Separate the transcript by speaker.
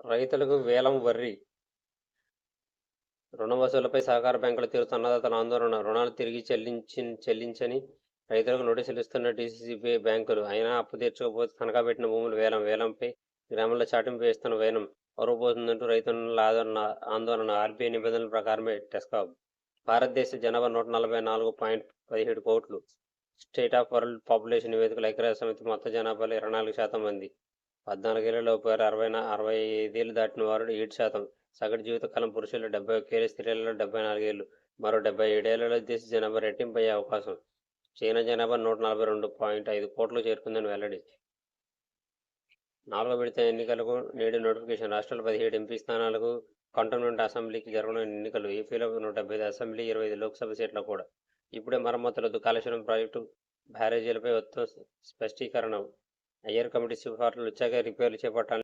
Speaker 1: రైతులకు వేలం వర్రి రుణ వసూలుపై సహకార బ్యాంకులు తీరుతున్న అన్నదాతల ఆందోళన రుణాలు తిరిగి చెల్లించి చెల్లించని రైతులకు నోటీసులు ఇస్తున్న డీసీసీబీ బ్యాంకులు. అయినా అప్పు తీర్చకపోతే తనఖా పెట్టిన భూములు వేలం వేలంపై గ్రామాల్లో చాటింపు వేస్తున్న వేలం పరువుపోతుందంటూ రైతుల ఆందోళన ఆందోళన ఆర్బీఐ నిబంధనల ప్రకారమే టెస్కాబ్ భారతదేశ జనాభా నూట నలభై నాలుగు పాయింట్ పదిహేడు కోట్లు. స్టేట్ ఆఫ్ వరల్డ్ పాపులేషన్ నివేదికల ఐక్యరాజ్య సమితి మొత్తం జనాభాలో ఇరవై నాలుగు శాతం మంది. పద్నాలుగేళ్ళలోపు వారు అరవై నా- అరవై ఐదేళ్ళు దాటిన వారు ఏడు శాతం. సగటు జీవితకాలం పురుషులు డెబ్బై ఒక్కేళ్ళు స్త్రీలలో డెబ్బై నాలుగేళ్ళు మరో డెబ్బై ఏడేళ్ళలో దేశ జనాభా రెట్టింపు అయ్యే అవకాశం. చైనా జనాభా నూట నలభై రెండు పాయింట్ ఐదు కోట్లు చేరుకుందని వెల్లడి. నాలుగో విడత ఎన్నికలకు నేడు నోటిఫికేషన్. రాష్ట్రాల పదిహేడు ఎంపీ స్థానాలకు కంటోన్మెంట్ అసెంబ్లీకి జరగనున్న ఎన్నికలు ఏపీలో నూట డెబ్బై ఐదు అసెంబ్లీ ఇరవై ఐదు లోక్సభ సీట్లు కూడా. ఇప్పుడే మరమ్మతులతో కాళేశ్వరం ప్రాజెక్టు బ్యారేజీలపై ఉత్తమ స్పష్టీకరణ అయ్యర్ కమిటీ సిఫార్సులు వచ్చాక రిపేర్లు చేపట్టాలి.